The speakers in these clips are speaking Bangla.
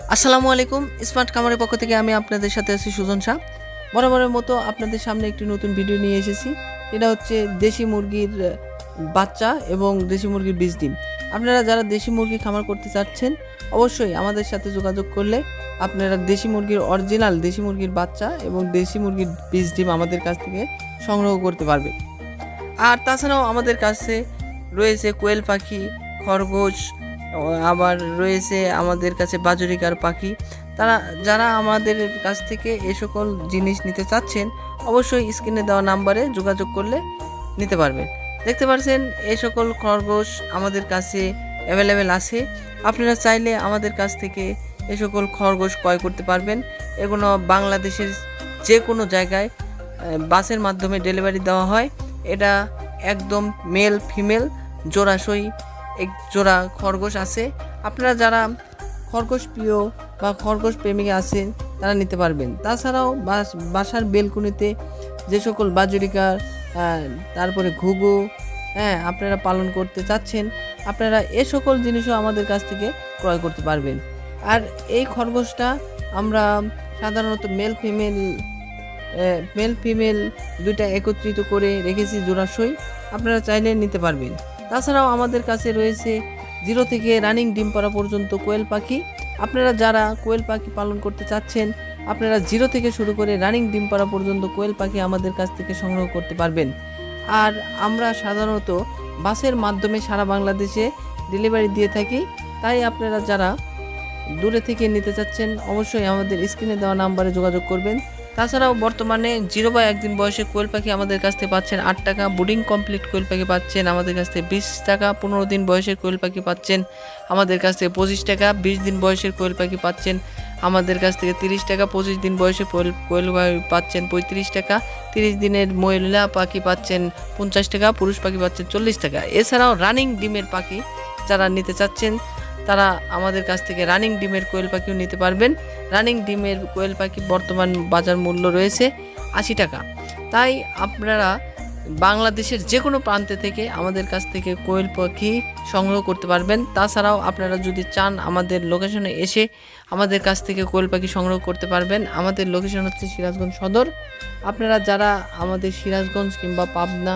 আসসালামু আলাইকুম, স্মার্ট খামারের পক্ষ থেকে আমি আপনাদের সাথে আছি সুজন শাহ। বরাবরের মতো আপনাদের সামনে একটি নতুন ভিডিও নিয়ে এসেছি। এটা হচ্ছে দেশি মুরগির বাচ্চা এবং দেশি মুরগির বীজ ডিম। আপনারা যারা দেশি মুরগি খামার করতে চাচ্ছেন, অবশ্যই আমাদের সাথে যোগাযোগ করলে আপনারা দেশি মুরগির অরিজিনাল, দেশি মুরগির বাচ্চা এবং দেশি মুরগির বীজ ডিম আমাদের কাছ থেকে সংগ্রহ করতে পারবে। আর তাছাড়াও আমাদের কাছে রয়েছে কোয়েল পাখি, খরগোশ আবার রয়েছে আমাদের কাছে বাজরিকার পাখি। তারা, যারা আমাদের কাছ থেকে এ সকল জিনিস নিতে চাচ্ছেন, অবশ্যই স্ক্রিনে দেওয়া নাম্বারে যোগাযোগ করলে নিতে পারবেন। দেখতে পাচ্ছেন এই সকল খরগোশ আমাদের কাছে অ্যাভেলেবেল আছে। আপনারা চাইলে আমাদের কাছ থেকে এ সকল খরগোশ ক্রয় করতে পারবেন। এগুলো বাংলাদেশের যে কোনো জায়গায় বাসের মাধ্যমে ডেলিভারি দেওয়া হয়। এটা একদম মেল ফিমেল জোড়াশই এক জোড়া খরগোশ আছে। আপনারা যারা খরগোশ প্রিয় বা খরগোশ প্রেমিক আছেন, তারা নিতে পারবেন। তাছাড়াও বাস বাসার বেলকুনিতে যে সকল বাজরিকার তারপরে ঘুঘু হ্যাঁ আপনারা পালন করতে চাচ্ছেন, আপনারা এ সকল জিনিসও আমাদের কাছ থেকে ক্রয় করতে পারবেন। আর এই খরগোশটা আমরা সাধারণত মেল ফিমেল মেল ফিমেল দুইটা একত্রিত করে রেখেছি জোড়াশই আপনারা চাইলে নিতে পারবেন। তাছাড়াও আমাদের কাছে রয়েছে জিরো থেকে রানিং ডিম পাড়া পর্যন্ত কোয়েল পাখি। আপনারা যারা কোয়েল পাখি পালন করতে চাচ্ছেন, আপনারা জিরো থেকে শুরু করে রানিং ডিম পাড়া পর্যন্ত কোয়েল পাখি আমাদের কাছ থেকে সংগ্রহ করতে পারবেন। আর আমরা সাধারণত বাসের মাধ্যমে সারা বাংলাদেশে ডেলিভারি দিয়ে থাকি। তাই আপনারা যারা দূরে থেকে নিতে চাচ্ছেন, অবশ্যই আমাদের স্ক্রিনে দেওয়া নাম্বারে যোগাযোগ করবেন। তাছাড়াও বর্তমানে জিরো বা একদিন বয়সে কোয়েল পাখি আমাদের কাছ থেকে পাচ্ছেন আট টাকা বুডিং কমপ্লিট কোয়েল পাখি পাচ্ছেন আমাদের কাছ থেকে বিশ টাকা, পনেরো দিন বয়সের কোয়েল পাখি পাচ্ছেন আমাদের কাছ থেকে পঁচিশ টাকা, বিশ দিন বয়সের কোয়েল পাখি পাচ্ছেন আমাদের কাছ থেকে তিরিশ টাকা, পঁচিশ দিন বয়সে কোয়েল পাচ্ছেন পঁয়ত্রিশ টাকা, তিরিশ দিনের মহিলা পাখি পাচ্ছেন পঞ্চাশ টাকা, পুরুষ পাখি পাচ্ছেন চল্লিশ টাকা। এছাড়াও রানিং ডিমের পাখি যারা নিতে চাচ্ছেন তারা আমাদের কাছ থেকে রানিং ডিমের কোয়েল পাখিও নিতে পারবেন। রানিং ডিমের কোয়েল পাখি বর্তমান বাজার মূল্য রয়েছে আশি টাকা। তাই আপনারা বাংলাদেশের যে কোনো প্রান্তে থেকে আমাদের কাছ থেকে কোয়েল পাখি সংগ্রহ করতে পারবেন। তাছাড়াও আপনারা যদি চান আমাদের লোকেশনে এসে আমাদের কাছ থেকে কোয়েল পাখি সংগ্রহ করতে পারবেন, আমাদের লোকেশন হচ্ছে সিরাজগঞ্জ সদর। আপনারা যারা আমাদের সিরাজগঞ্জ কিংবা পাবনা,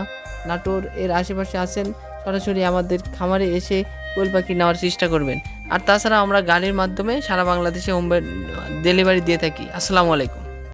নাটোর এর আশেপাশে আছেন, সরাসরি আমাদের খামারে এসে কোয়েল পাখি নেওয়ার চেষ্টা করবেন। আর তাছাড়া আমরা গাড়ির মাধ্যমে সারা বাংলাদেশে হোম ডেলিভারি দিয়ে থাকি। আসসালামু আলাইকুম।